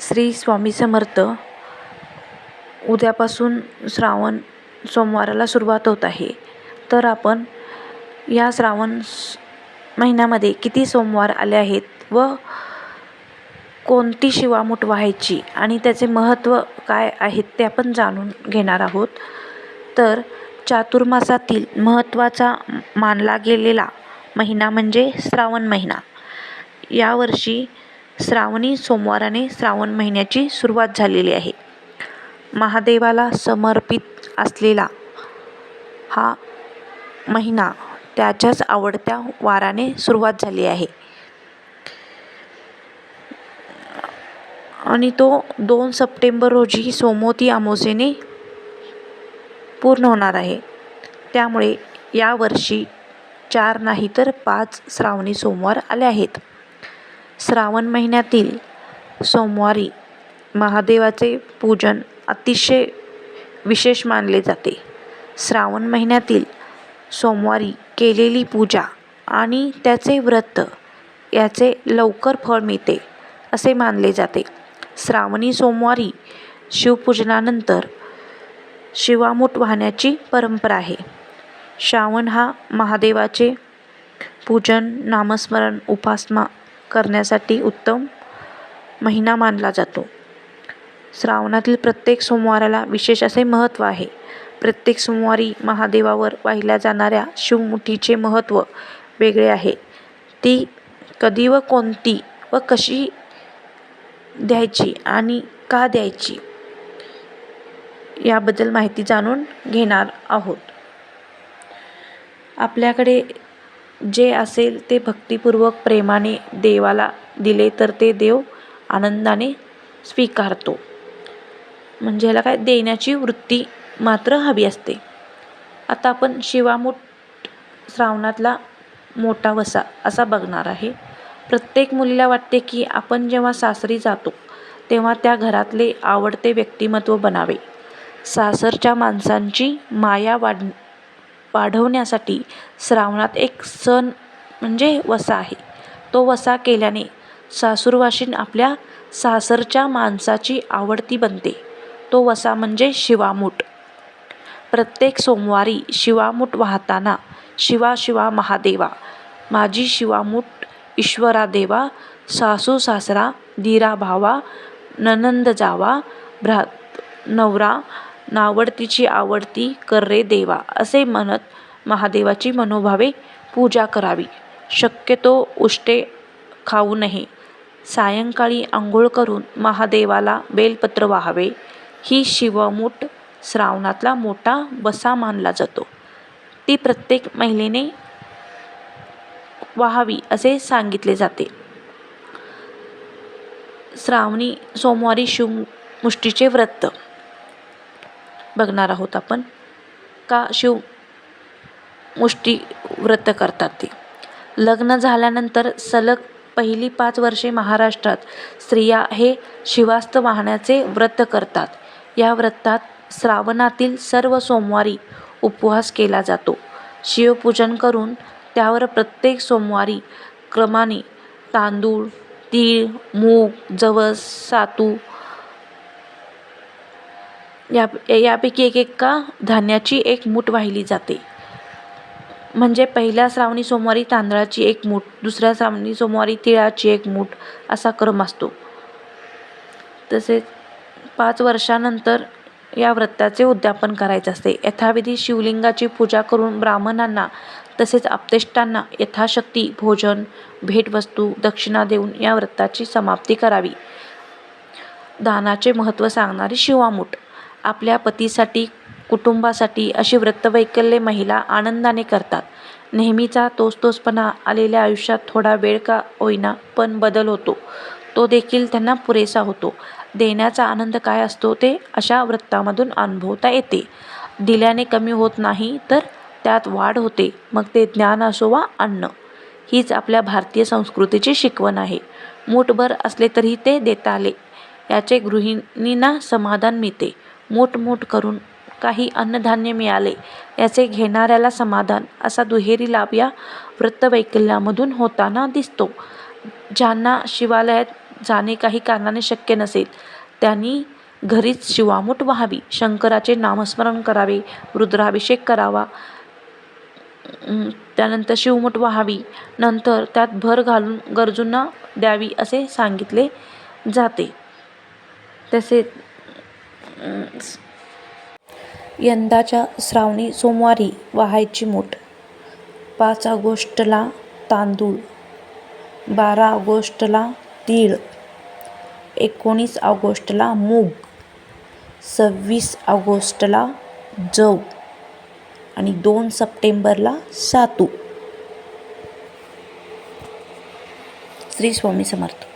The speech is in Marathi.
श्री स्वामी समर्थ. उद्यापासून श्रावण सोमवाराला सुरुवात होत आहे. तर आपण या श्रावण महिन्यामध्ये किती सोमवार आले आहेत व कोणती शिवामूठ व्हायची आणि त्याचे महत्त्व काय आहेत ते आपण जाणून घेणार आहोत. तर चातुर्मासातील महत्त्वाचा मानला गेलेला महिना म्हणजे श्रावण महिना. यावर्षी श्रावणी सोमवाराने श्रावण महिन्याची सुरुवात झालेली आहे. महादेवाला समर्पित असलेला हा महिना त्याच्याच आवडत्या वाराने सुरुवात झाली आहे. आणि तो दोन सप्टेंबर रोजी सोमवती अमावस्येने पूर्ण होणार आहे. त्यामुळे यावर्षी चार नाही तर पाच श्रावणी सोमवार आले आहेत. श्रावण महिन्यातील सोमवारी महादेवाचे पूजन अतिशय विशेष मानले जाते. श्रावण महिन्यातील सोमवारी केलेली पूजा आणि त्याचे व्रत याचे लवकर फळ मिळते असे मानले जाते. श्रावणी सोमवारी शिवपूजनानंतर शिवामूठ वाहण्याची परंपरा आहे. श्रावण हा महादेवाचे पूजन नामस्मरण उपासना करण्यासाठी उत्तम महिना मानला जातो. श्रावणातील प्रत्येक सोमवाराला विशेष असे महत्त्व आहे. प्रत्येक सोमवारी महादेवावर वाहिल्या जाणाऱ्या शिवमुठीचे महत्त्व वेगळे आहे. ती कधी व कोणती व कशी द्यायची आणि का द्यायची याबद्दल माहिती जाणून घेणार आहोत. आपल्याकडे जे असेल ते भक्तिपूर्वक प्रेमाने देवाला दिले तर ते देव आनंदाने स्वीकारतो. म्हणजे ह्याला काय? देण्याची वृत्ती मात्र हवी असते. आता आपण शिवामूठ श्रावणातला मोठा वसा असा बघणार आहे. प्रत्येक मुलीला वाटते की आपण जेव्हा सासरी जातो तेव्हा त्या घरातले आवडते व्यक्तिमत्व बनावे. सासरच्या माणसांची माया वाढ वाढवण्यासाठी श्रावणात एक सण म्हणजे वसा आहे. तो वसा केल्याने सासूरवाशीन आपल्या सासरच्या माणसाची आवडती बनते. तो वसा म्हणजे शिवामूठ. प्रत्येक सोमवारी शिवामूठ वाहताना शिवा शिवा महादेवा माझी शिवामूठ ईश्वरा देवा सासू सासरा धीरा भावा ननंद जावा भ्रात नवरा नावडतीची आवडती कर रे देवा असे म्हणत महादेवाची मनोभावे पूजा करावी. शक्यतो उष्टे खाऊ नये. सायंकाळी आंघोळ करून महादेवाला बेलपत्र वाहावे. ही शिवमूठ श्रावणातला मोठा बसा मानला जातो. ती प्रत्येक महिलेने वाहावी असे सांगितले जाते. श्रावणी सोमवारी शिवमुष्टीचे व्रत. बघणार आहोत आपण. का शिव मुष्टी व्रत करतात ते? लग्न झाल्यानंतर सलग पहिली पाच वर्षे महाराष्ट्रात स्त्रिया हे शिवास्त वाहण्याचे व्रत करतात. या व्रतात श्रावणातील सर्व सोमवारी उपवास केला जातो. शिवपूजन करून त्यावर प्रत्येक सोमवारी क्रमाने तांदूळ तीळ मूग जवस सातू या यापैकी एक एका धान्याची एक मूठ वाहिली जाते. म्हणजे पहिल्या श्रावणी सोमवारी तांदळाची एक मूठ दुसऱ्या श्रावणी सोमवारी तिळाची एक मूठ असा क्रम असतो. तसेच पाच वर्षानंतर या व्रताचे उद्यापन करायचे असते. यथाविधी शिवलिंगाची पूजा करून ब्राह्मणांना तसेच आप्तेष्टांना यथाशक्ती भोजन भेटवस्तू दक्षिणा देऊन या व्रताची समाप्ती करावी. दानाचे महत्त्व सांगणारी शिवामूठ. आपल्या पतीसाठी कुटुंबासाठी अशी व्रतवैकल्ये महिला आनंदाने करतात. नेहमीचा तोचतोचपणा आलेल्या आयुष्यात थोडा वेळ का होईना पण बदल होतो. तो देखील त्यांना पुरेसा होतो. देण्याचा आनंद काय असतो ते अशा व्रतामधून अनुभवता येते. दिल्याने कमी होत नाही तर त्यात वाढ होते. मग ते ज्ञान असो वा अन्न हीच आपल्या भारतीय संस्कृतीची शिकवण आहे. मूठभर असले तरी ते देता आले. याचे गृहिणींना समाधान मिळते. मोठमोठ करून काही अन्नधान्य मिळाले. याचे घेणाऱ्याला समाधान असा दुहेरी लाभ या वृत्तवैकल्यामधून होताना दिसतो. ज्यांना शिवालयात जाणे काही कारणाने शक्य नसेल त्यांनी घरीच शिवामूठ व्हावी. शंकराचे नामस्मरण करावे रुद्राभिषेक करावा त्यानंतर शिवमूठ व्हावी नंतर त्यात भर घालून गरजूंना द्यावी असे सांगितले जाते. तसेच यंदाच्या श्रावणी सोमवारी वाहायची मूठ. पाच ऑगस्टला तांदूळ बारा ऑगस्टला तीळ एकोणीस ऑगस्टला मूग सव्वीस ऑगस्टला जव आणि दोन सप्टेंबरला सातू. श्री स्वामी समर्थ.